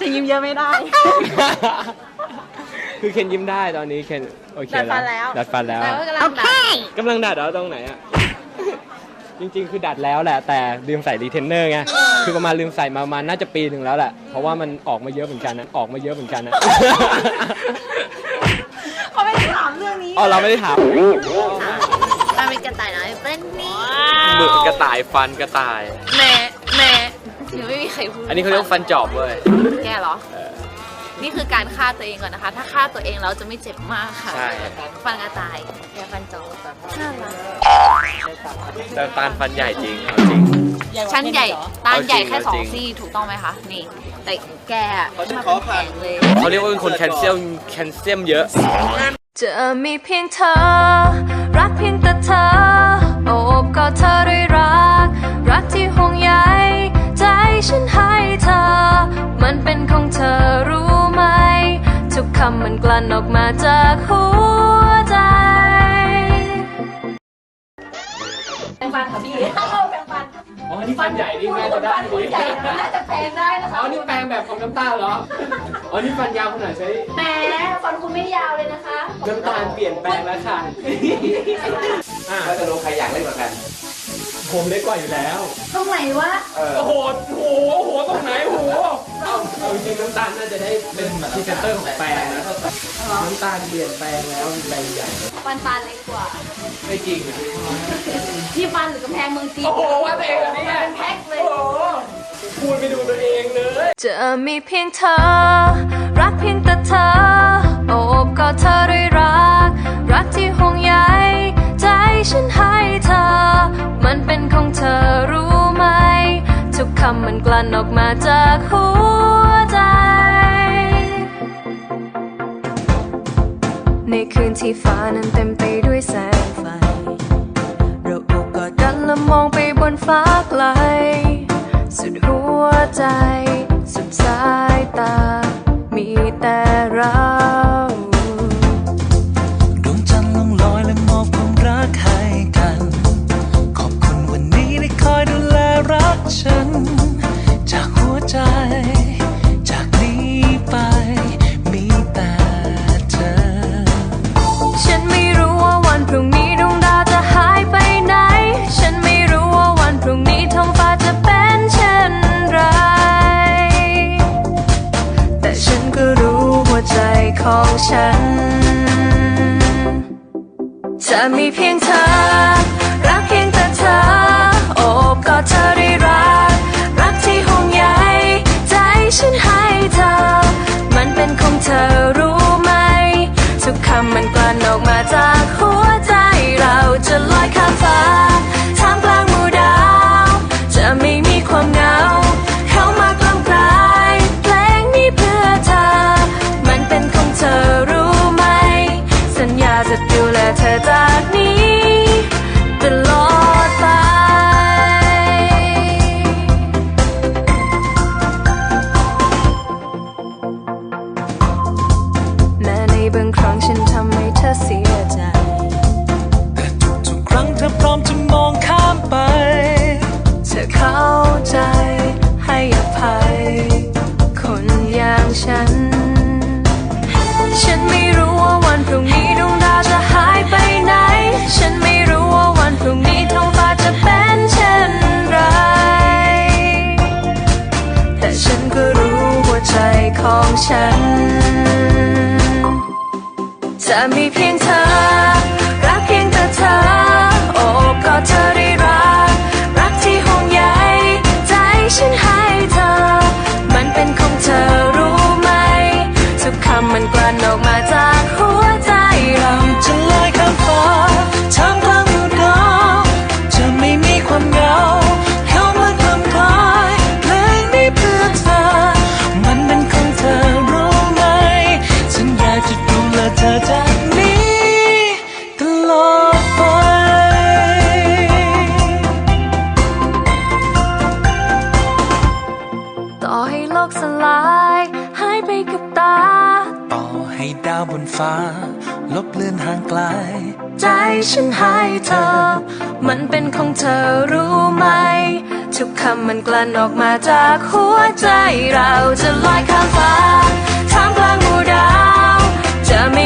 จะยิ้มเยอะไม่ได้ คือเคนยิ้มได้ตอนนี้เคนโอเคดัดฟันแล้ว ดัดฟันแล้วแล้วก็กำลังดัดกำลังดัดเอาตรงไหนอะจริงๆ คือดัดแล้วแหละ แต่ลืมใส่รีเทนเนอร์ไงคือประมาณลืมใส่มาประมาณน่าจะปีหนึ่งแล้วแหละ เพราะว่ามันออกมาเยอะเหมือนกันนะออกมาเยอะเหมือนกันนะเขาไม่ได้ถามเรื่องนี้อ๋อเราไม่ได้ถามมันเป็นกระต่ายน้อยเป็นนี่หมึกกระต่ายฟันกระต่ายแม่ แม่หนูไม่มีใครพูดอันนี้เขาเรียกว่าฟันจอบเว้ยแกเหรอ นี่คือการฆ่าตัวเองก่อนนะคะ ถ้าฆ่าตัวเองแล้วจะไม่เจ็บมากค่ะ ใช่ฟันกระต่ายแกฟันจอน่ารักแต่ตาลฟันใหญ่จริงเอาจริง ชั้นใหญ่ตาใหญ่แค่เอาสอจริงงซี่ถูกต้องไหมคะ นี่ แต่แกอะเขาจะมาขอเป็นแผผ่านงเลย เขาเรียกว่าเป็นคนแคลเซียมแคลเซียมเยอะ จะมีเพียงเธอ รักเพียงแต่เธอ โอบกอดเธอด้วยรักรักที่ห่วงใยใจ ฉันให้เธอ มันเป็นของเธอรู้ไหม ทุกคำมันกลั่นออกมาจากหัวใจแปรงฟันค่ะพี่แปรงฟันอ๋อนี่ฟันใหญ่นี่แม่จะได้ฟันใหญ่น่าจะแพงได้นะคะอ๋อนี่แปลงแบบของน้ำตาลเหรอ อ๋อนี่ฟันยาวขนาดใช้แหมฟันคุณไม่ยาวเลยนะคะน้ำตาลเปลี่ยนแปลงแล้วค่ะ อะแล้วจะรู้ใครอยากเล่นกว่ากัน ผมเล็กกว่าอยู่แล้ว ตรงไหนวะเออโอ้โหโอ้โหโอ้โหตรงไหนโอ้โหเอาเอาจริงๆน้ำตาลน่าจะได้เป็นพรีเซนเตอร์ของแปลงนะน้ำตาลเปลี่ยนแปลงแล้วเป็นแปลงใหญ่ฟันปลาเล็กกว่าไม่จริงอะที่ฟันหรือกำแพงเมืองจีนโอ้โหว่าตัวเองอันนี้เป็นแพ็คเลยโอ้โหพูดไปดูตัวเองเลยจะมีเพียงเธอ รักเพียงแต่เธอโอบกอดเธอำมันกลั่นออกมาจากหัวใจ ในคืนที่ฟ้านั้นเต็มไปด้วยแสงไฟ เราอบกอดกันและมองไปบนฟ้าไกล สุดหัวใจ สุดสายตา มีแต่เราดวงจันทร์ล่องลอยและมอบความรักให้กัน ขอบคุณวันนี้ได้คอยดูแลรักฉัน ของฉัน จะมีเพียงเธอ บางครั้งฉันทำให้เธอเสียใจ แต่ทุกๆครั้งเธอพร้อมจะมองข้ามไป จะมี ให้ดาวบนฟ้า ลบเลือนห่างไกล ใจฉันให้เธอ มันเป็นของเธอรู้ไหม ทุกคำมันกลั่นออกมาจากหัวใจเราจะลอยข้ามฟ้าท่ามกลางหมู่ดาว จะไม่มี